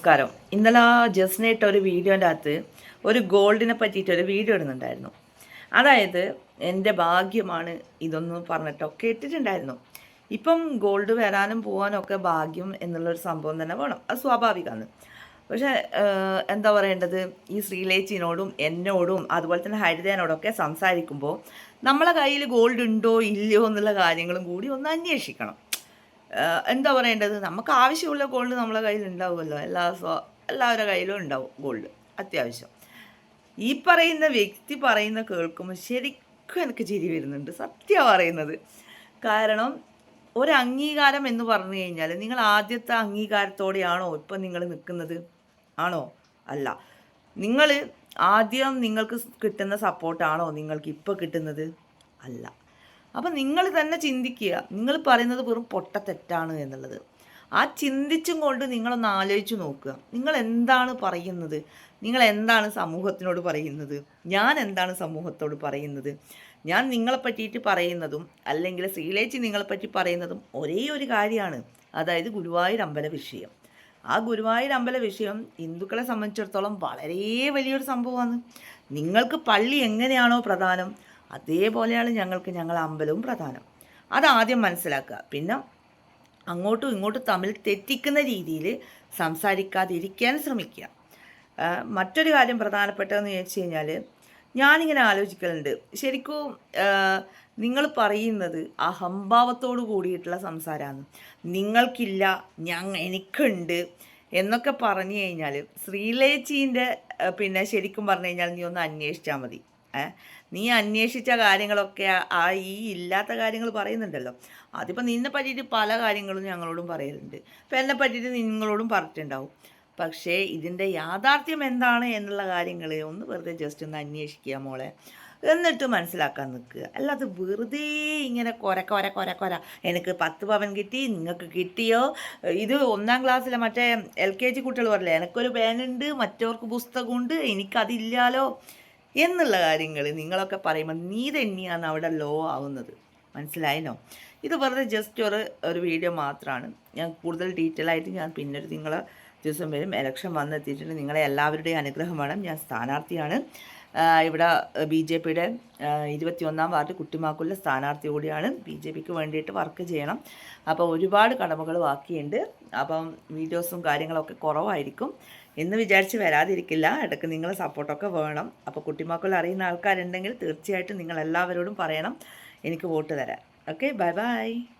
നമസ്കാരം. ഇന്നലെ ജസ്നേട്ട് ഒരു വീഡിയോന്റെ അകത്ത് ഒരു ഗോൾഡിനെ പറ്റിയിട്ട് ഒരു വീഡിയോ ഇടുന്നുണ്ടായിരുന്നു. അതായത് എന്റെ ഭാഗ്യമാണ് ഇതൊന്നും പറഞ്ഞിട്ടൊക്കെ ഇട്ടിട്ടുണ്ടായിരുന്നു. ഇപ്പം ഗോൾഡ് വരാനും പോകാനും ഒക്കെ ഭാഗ്യം എന്നുള്ളൊരു സംഭവം തന്നെ വേണം. അത് സ്വാഭാവികമാണ്. പക്ഷേ എന്താ പറയേണ്ടത്? ഈ ശ്രീലേച്ചിനോടും എന്നോടും അതുപോലെ തന്നെ ഹരിതേനോടൊക്കെ സംസാരിക്കുമ്പോൾ നമ്മളെ കയ്യിൽ ഗോൾഡ് ഉണ്ടോ ഇല്ലയോ എന്നുള്ള കാര്യങ്ങളും കൂടി ഒന്ന് അന്വേഷിക്കണം. എന്താ പറയേണ്ടത്? നമുക്ക് ആവശ്യമുള്ള ഗോൾഡ് നമ്മളെ കയ്യിൽ ഉണ്ടാവുമല്ലോ. എല്ലാ എല്ലാവരുടെ കയ്യിലും ഉണ്ടാവും ഗോൾഡ് അത്യാവശ്യം. ഈ പറയുന്ന വ്യക്തി പറയുന്ന കേൾക്കുമ്പോൾ ശരിക്കും എനിക്ക് ചിരി വരുന്നുണ്ട്. സത്യം പറയുന്നത്. കാരണം ഒരു അംഗീകാരം എന്ന് പറഞ്ഞു കഴിഞ്ഞാൽ നിങ്ങൾ ആദ്യത്തെ അംഗീകാരത്തോടെയാണോ ഇപ്പം നിങ്ങൾ നിൽക്കുന്നത്? ആണോ? അല്ല. നിങ്ങൾ ആദ്യം നിങ്ങൾക്ക് കിട്ടുന്ന സപ്പോർട്ടാണോ നിങ്ങൾക്ക് ഇപ്പോൾ കിട്ടുന്നത്? അല്ല. അപ്പം നിങ്ങൾ തന്നെ ചിന്തിക്കുക. നിങ്ങൾ പറയുന്നത് വെറും പൊട്ടത്തെറ്റാണ് എന്നുള്ളത്. ആ ചിന്തിച്ചും കൊണ്ട് നിങ്ങളൊന്ന് ആലോചിച്ച് നോക്കുക. നിങ്ങൾ എന്താണ് പറയുന്നത്? നിങ്ങൾ എന്താണ് സമൂഹത്തിനോട് പറയുന്നത്? ഞാൻ എന്താണ് സമൂഹത്തോട് പറയുന്നത്? ഞാൻ നിങ്ങളെ പറ്റിയിട്ട് പറയുന്നതും അല്ലെങ്കിൽ ശ്രീലേച്ചി നിങ്ങളെ പറ്റി പറയുന്നതും ഒരേ ഒരു കാര്യമാണ്. അതായത് ഗുരുവായൂർ അമ്പല വിഷയം. ആ ഗുരുവായൂർ അമ്പല വിഷയം ഹിന്ദുക്കളെ സംബന്ധിച്ചിടത്തോളം വളരെ വലിയൊരു സംഭവമാണ്. നിങ്ങൾക്ക് പള്ളി എങ്ങനെയാണോ പ്രധാനം അതേപോലെയാണ് ഞങ്ങൾക്ക് ഞങ്ങൾ അമ്പലവും പ്രധാനം. അതാദ്യം മനസ്സിലാക്കുക. പിന്നെ അങ്ങോട്ടും ഇങ്ങോട്ടും തമ്മിൽ തെറ്റിക്കുന്ന രീതിയിൽ സംസാരിക്കാതിരിക്കാൻ ശ്രമിക്കുക. മറ്റൊരു കാര്യം പ്രധാനപ്പെട്ടതെന്ന് ചോദിച്ചു കഴിഞ്ഞാൽ ഞാനിങ്ങനെ ആലോചിക്കലുണ്ട്. ശരിക്കും നിങ്ങൾ പറയുന്നത് അഹംഭാവത്തോട് കൂടിയിട്ടുള്ള സംസാരമാണ്. നിങ്ങൾക്കില്ല ഞങ്ങ എനിക്കുണ്ട് എന്നൊക്കെ പറഞ്ഞു കഴിഞ്ഞാൽ ശ്രീലേച്ചീന്റെ പിന്നെ ശരിക്കും പറഞ്ഞു കഴിഞ്ഞാൽ നീ ഒന്ന് അന്വേഷിച്ചാൽ മതി. നീ അന്വേഷിച്ച കാര്യങ്ങളൊക്കെ ആ- ഈ ഇല്ലാത്ത കാര്യങ്ങൾ പറയുന്നുണ്ടല്ലോ. അതിപ്പോൾ നിന്നെ പറ്റിയിട്ട് പല കാര്യങ്ങളും ഞങ്ങളോടും പറയലുണ്ട്. ഇപ്പം എന്നെ പറ്റിയിട്ട് നിങ്ങളോടും പറഞ്ഞിട്ടുണ്ടാവും. പക്ഷേ ഇതിന്റെ യാഥാർത്ഥ്യം എന്താണ് എന്നുള്ള കാര്യങ്ങൾ ഒന്ന് വെറുതെ ജസ്റ്റ് ഒന്ന് അന്വേഷിക്കുക മോളെ. എന്നിട്ട് മനസ്സിലാക്കാൻ നിൽക്കുക. അല്ലാതെ വെറുതെ ഇങ്ങനെ കൊര കൊര കൊര കൊര. എനിക്ക് പത്ത് പവൻ കിട്ടി നിങ്ങൾക്ക് കിട്ടിയോ? ഇത് ഒന്നാം ക്ലാസ്സിലെ മറ്റേ എൽ കെ ജി കുട്ടികൾ പറയില്ലേ എനിക്കൊരു പേനുണ്ട് മറ്റവർക്ക് പുസ്തകമുണ്ട് എനിക്കതില്ലാലോ? എന്നുള്ള കാര്യങ്ങൾ നിങ്ങളൊക്കെ പറയുമ്പോൾ നീ തന്നെയാണ് അവിടെ ലോ ആവുന്നത്. മനസ്സിലായല്ലോ? ഇത് വെറുതെ ജസ്റ്റ് ഒരു ഒരു വീഡിയോ മാത്രമാണ് ഞാൻ കൂടുതൽ ഡീറ്റെയിൽ ആയിട്ട് ഞാൻ പിന്നൊരു നിങ്ങളെ ദിവസം വരും. എലക്ഷൻ വന്നെത്തിയിട്ടുണ്ട്. നിങ്ങളെ എല്ലാവരുടെയും അനുഗ്രഹം വേണം ഞാൻ സ്ഥാനാർത്ഥിയാണ്. ഇവിടെ ബി ജെ പിയുടെ ഇരുപത്തിയൊന്നാം വാർഡ് കുട്ടിമാക്കുള്ള സ്ഥാനാർത്ഥി കൂടിയാണ് ബി ജെ പിക്ക് വേണ്ടിയിട്ട് വർക്ക് ചെയ്യണം. അപ്പോൾ ഒരുപാട് കടമകൾ ബാക്കിയുണ്ട്. അപ്പം വീഡിയോസും കാര്യങ്ങളൊക്കെ കുറവായിരിക്കും. എന്ന് വിചാരിച്ച് വരാതിരിക്കില്ല. ഇടയ്ക്ക് നിങ്ങൾ സപ്പോർട്ടൊക്കെ വേണം. അപ്പോൾ കുട്ടിമാക്കുള്ള അറിയുന്ന ആൾക്കാരുണ്ടെങ്കിൽ തീർച്ചയായിട്ടും നിങ്ങൾ എല്ലാവരോടും പറയണം. എനിക്ക് വോട്ട് തരാൻ. Okay bye bye.